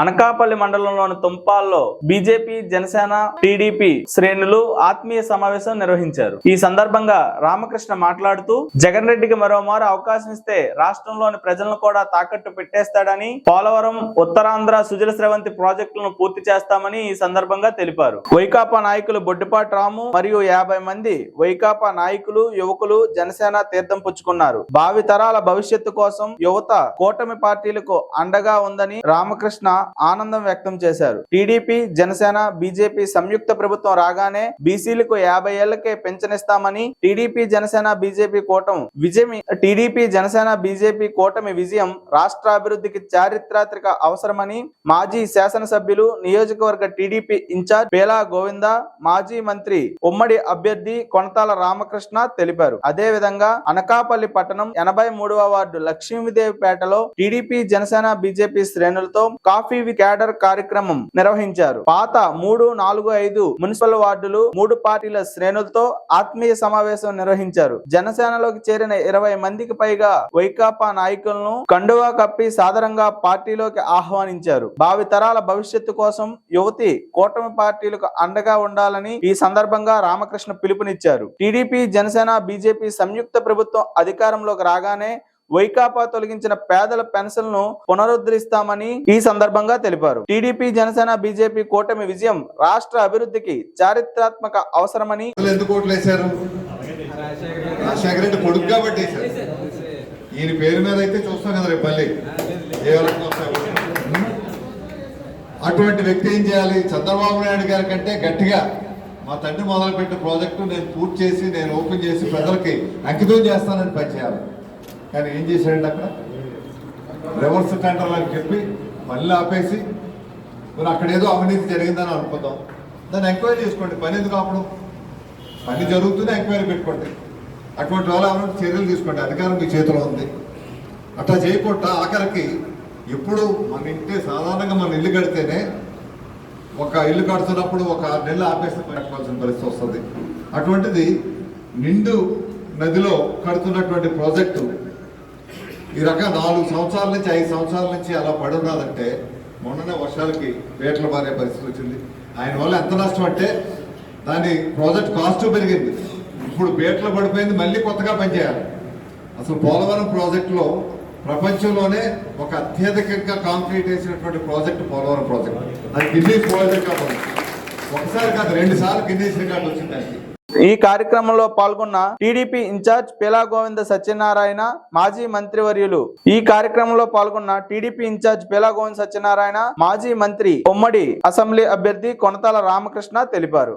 అనకాపల్లి మండలంలోని తుంపాల్లో BJP Janasena TDP శ్రేణులు ఆత్మీయ సమావేశం నిర్వహించారు. ఈ సందర్భంగా రామకృష్ణ మాట్లాడుతూ జగన్ రెడ్డికి మరోమారు అవకాశం ఇస్తే రాష్ట్రంలోని ప్రజలను కూడా తాకట్టు పెట్టేస్తాడని పోలవరం ఉత్తరాంధ్ర సుజల స్రవంతి ప్రాజెక్టులను పూర్తి చేస్తామని ఈ సందర్భంగా తెలిపారు. వైకాపా నాయకులు బొడ్డిపాటి రాము మరియు యాభై మంది వైకాపా నాయకులు యువకులు జనసేన తీర్థం పుచ్చుకున్నారు. భావితరాల భవిష్యత్తు కోసం యువత కూటమి పార్టీలకు అండగా ఉందని రామకృష్ణ ఆనందం వ్యక్తం చేశారు. టీడీపీ జనసేన బీజేపీ సంయుక్త ప్రభుత్వం రాగానే బీసీలకు యాభై ఏళ్ళకే పెన్షనిస్తామని టీడీపీ జనసేన బీజేపీ కూటమి విజయం టీడీపీ జనసేన బీజేపీ కూటమి విజయం రాష్ట్ర అభివృద్ధికి చారిత్రాత్మక అవసరమని మాజీ శాసనసభ్యులు నియోజకవర్గ టీడీపీ ఇన్ఛార్జ్ పేలా గోవింద మాజీ మంత్రి ఉమ్మడి అభ్యర్థి కొనతాల రామకృష్ణ తెలిపారు. అదే విధంగా అనకాపల్లి పట్టణం ఎనభై మూడవ వార్డు లక్ష్మీదేవిపేటలో టీడీపీ జనసేన బీజేపీ శ్రేణులతో కాఫీ విత్ క్యాడర్ కార్యక్రమం నిర్వహించారు. పాత మూడు నాలుగు ఐదు మున్సిపల్ వార్డులు మూడు పార్టీల శ్రేణులతో ఆత్మీయ సమావేశం నిర్వహించారు. జనసేనలోకి చేరిన ఇరవై మందికి పైగా వైకాపా నాయకులను కండువా కప్పి సాధారణంగా పార్టీలోకి ఆహ్వానించారు. భావి తరాల భవిష్యత్తు కోసం యువతి కూటమి పార్టీలకు అండగా ఉండాలని ఈ సందర్భంగా రామకృష్ణ పిలుపునిచ్చారు. టీడీపీ జనసేన బీజేపీ సంయుక్త ప్రభుత్వం అధికారంలోకి రాగానే వైకాపా తొలగించిన పేదల పెన్షన్లను పునరుద్ధరిస్తామని ఈ సందర్భంగా తెలిపారు. టీడీపీ జనసేన బీజేపీ కూటమి విజయం రాష్ట్ర అభివృద్ధికి చారిత్రాత్మక అవసరమని రెడ్డి కాబట్టి ఈయన పేరు మీద అయితే చూస్తాం కదా రేపు మళ్ళీ. అటువంటి వ్యక్తి ఏం చేయాలి? చంద్రబాబు నాయుడు గారి కంటే గట్టిగా మా తండ్రి మొదలుపెట్టిన ప్రాజెక్టు నేను పూర్తి చేసి నేను ఓపెన్ చేసి ప్రజలకి అంకితం చేస్తానని పనిచేయాలి. కానీ ఏం చేశాడండి అక్కడ? రివర్స్ టెండర్ అని చెప్పి మళ్ళీ ఆపేసి మరి అక్కడ ఏదో అవినీతి జరిగిందని అనుకుందాం. దాన్ని ఎంక్వైరీ చేసుకోండి. పని ఎందుకు ఆపడం పని జరుగుతూనే ఎంక్వైరీ పెట్టుకోండి. అటువంటి వాళ్ళు ఎవరైనా చర్యలు తీసుకోండి. అధికారం మీ చేతిలో ఉంది. అట్లా చేయకుండా ఆఖరికి ఎప్పుడు మన ఇంటి సాధారణంగా మన ఇల్లు కడితేనే ఒక ఇల్లు కడుతున్నప్పుడు ఒక ఆరు నెలలు ఆపేసి కట్టుకోవాల్సిన పరిస్థితి వస్తుంది. అటువంటిది నిండు నదిలో కడుతున్నటువంటి ప్రాజెక్టు ఈ రకంగా నాలుగు సంవత్సరాల నుంచి ఐదు సంవత్సరాల నుంచి అలా పడి ఉన్నదంటే మొన్ననే వర్షాలకి పేటలు మారే పరిస్థితి వచ్చింది. ఆయన వల్ల ఎంత నష్టం అంటే దాని ప్రాజెక్ట్ కాస్ట్ పెరిగింది. ఇప్పుడు పేటలు పడిపోయింది మళ్ళీ కొత్తగా పనిచేయాలి. అసలు పోలవరం ప్రాజెక్టులో ప్రపంచంలోనే ఒక అత్యధికంగా కాంక్రీట్ వేసినటువంటి ప్రాజెక్ట్ పోలవరం ప్రాజెక్ట్. అది గిన్నీస్ ప్రాజెక్ట్ కాబట్టి ఒకసారి కాదు రెండు సార్లు గిన్నీస్ రికార్డు వచ్చింది దానికి ఈ కార్యక్రమంలో పాల్గొన్న టీడీపీ ఇన్ఛార్జ్ పేలా గోవింద సత్యనారాయణ మాజీ మంత్రివర్యులు. ఈ కార్యక్రమంలో పాల్గొన్న టీడీపీ ఇన్ఛార్జ్ పేలా గోవింద సత్యనారాయణ మాజీ మంత్రి ఉమ్మడి అసెంబ్లీ అభ్యర్థి కొనతాల రామకృష్ణ తెలిపారు.